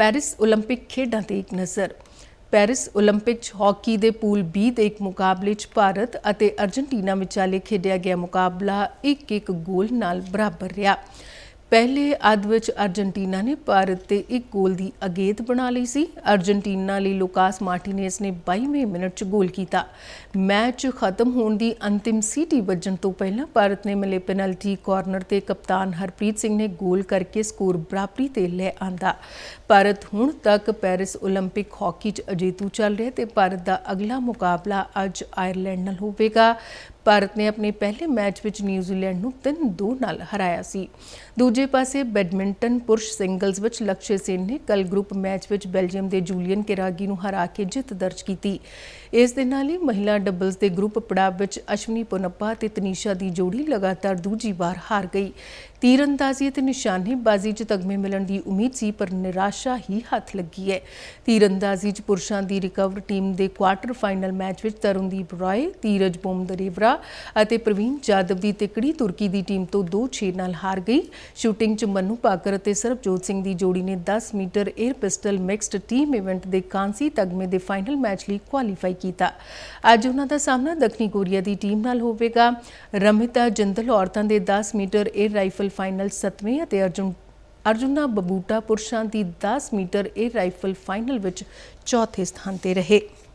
Paris 올림픽 ਖੇਡਾਂ ਤੇ ਇੱਕ ਨਜ਼ਰ ਪੈਰਿਸ 올림픽 'ਚ ਹਾਕੀ ਦੇ ਪੂਲ B ਦੇ ਇੱਕ ਮੁਕਾਬਲੇ 'ਚ ਭਾਰਤ ਅਤੇ ਅਰਜਨਟੀਨਾ ਵਿਚਾਲੇ ਖੇਡਿਆ ਗਿਆ ਮੁਕਾਬਲਾ 1-1 ਗੋਲ ਨਾਲ ਬਰਾਬਰ ਰਿਹਾ ਪਹਿਲੇ ਅੱਧ ਵਿੱਚ ਅਰਜਨਟੀਨਾ ਨੇ ਭਾਰਤ ਤੇ ਇੱਕ ਗੋਲ ਦੀ ਅਗੇਤ ਬਣਾ ਲਈ ਸੀ ਅਰਜਨਟੀਨਾ ਲਈ ਲੁਕਾਸ ਮਾਰਟੀਨੇਜ਼ ਨੇ 22ਵੇਂ ਮਿੰਟ 'ਚ ਗੋਲ ਕੀਤਾ ਮੈਚ ਖਤਮ ਹੋਣ ਦੀ ਅੰਤਿਮ ਸੀਟੀ ਵੱਜਣ ਤੋਂ ਪਹਿਲਾਂ ਭਾਰਤ ਨੇ ਮਿਲੇ ਪੈਨਲਟੀ ਕਾਰਨਰ ਤੇ ਕਪਤਾਨ ਹਰਪ੍ਰੀਤ ਸਿੰਘ ਨੇ ਗੋਲ ਕਰਕੇ ਸਕੋਰ ਬਰਾਬਰੀ ਤੇ ਲੈ ਆਂਦਾ ਭਾਰਤ ਹੁਣ ਤੱਕ ਪੈਰਿਸ 올림픽 ਹਾਕੀ 'ਚ ਅਜੇਤੂ ਚੱਲ ਰਿਹਾ ਤੇ ਭਾਰਤ ਦਾ ਅਗਲਾ ਮੁਕਾਬਲਾ ਅੱਜ ਆਇਰਲੈਂਡ ਨਾਲ ਹੋਵੇਗਾ ਭਾਰਤ ਨੇ ਆਪਣੇ ਪਹਿਲੇ ਮੈਚ ਵਿੱਚ ਨਿਊਜ਼ੀਲੈਂਡ ਨੂੰ 3-2 ਨਾਲ ਹਰਾਇਆ ਸੀ। ਦੂਜੇ ਪਾਸੇ ਬੈਡਮਿੰਟਨ ਪੁਰਸ਼ ਸਿੰਗਲਜ਼ ਵਿੱਚ ਲਕਸ਼ਯ ਸੇਨ ਨੇ ਕੱਲ ਗਰੁੱਪ ਮੈਚ ਵਿੱਚ ਬੈਲਜੀਅਮ ਦੇ ਜੂਲੀਅਨ ਕੇਰਾਗੀ ਨੂੰ ਹਰਾ ਕੇ ਜਿੱਤ ਦਰਜ ਕੀਤੀ। ਇਸ ਦੇ ਨਾਲ ਹੀ ਮਹਿਲਾ ਡਬਲਜ਼ ਦੇ ਗਰੁੱਪ ਪੜਾਅ ਵਿੱਚ ਅਸ਼ਵਨੀ ਪੋਨੱਪਾ ਤੇ ਤਨੀਸ਼ਾ ਦੀ ਜੋੜੀ ਲਗਾਤਾਰ ਦੂਜੀ ਵਾਰ ਹਾਰ ਗਈ। ਤੀਰਅੰਦਾਜ਼ੀ ਅਤੇ ਨਿਸ਼ਾਨੇਬਾਜ਼ੀ 'ਚ ਤਗਮੇ ਮਿਲਣ ਦੀ ਉਮੀਦ ਸੀ, ਪਰ ਨਿਰਾਸ਼ਾ ਹੀ ਹੱਥ ਲੱਗੀ ਹੈ। ਤੀਰਅੰਦਾਜ਼ੀ 'ਚ ਪੁਰਸ਼ਾਂ ਦੀ ਰਿਕਵਰ ਟੀਮ ਦੇ ਕੁਆਰਟਰ ਫਾਈਨਲ ਮੈਚ ਵਿੱਚ ਤਰੁਣਦੀਪ ਰਾਏ, ਧੀਰਜ ਬੋਮਦਰੇਵਰਾ ਅਤੇ ਪ੍ਰਵੀਨ ਜਾਦਵ ਦੀ ਤਿਕੜੀ ਤੁਰਕੀ ਦੀ ਟੀਮ ਤੋਂ 2-6 ਨਾਲ ਹਾਰ ਗਈ। ਸ਼ੂਟਿੰਗ 'ਚ ਮਨੂ ਪਾਕਰ ਅਤੇ ਸਰਬਜੋਤ ਸਿੰਘ ਦੀ ਜੋੜੀ ਨੇ 10 metre air pistol mixed team event ਦੇ ਕਾਂਸੀ ਤਗਮੇ ਦੇ ਫਾਈਨਲ ਮੈਚ ਲਈ ਕੁਆਲੀਫਾਈ ਕੀਤਾ। ਅੱਜ ਉਹਨਾਂ ਦਾ ਸਾਹਮਣਾ ਦੱਖਣੀ ਕੋਰੀਆ ਦੀ ਟੀਮ ਨਾਲ ਹੋਵੇਗਾ। ਰਮਿਤਾ ਜਿੰਦਲ ਔਰਤਾਂ ਦੇ 10 ਮੀਟਰ 에ਅਰ ਰਾਈਫਲ ਫਾਈਨਲ 7ਵੇਂ ਅਤੇ ਅਰਜੁਨ ਅਰਜੁਨਾ ਬਬੂਟਾ ਪੁਰਸ਼ਾਂ ਦੀ 10 ਮੀਟਰ 에ਅਰ ਰਾਈਫਲ ਫਾਈਨਲ ਵਿੱਚ ਚੌਥੇ ਸਥਾਨ ਤੇ ਰਹੇ।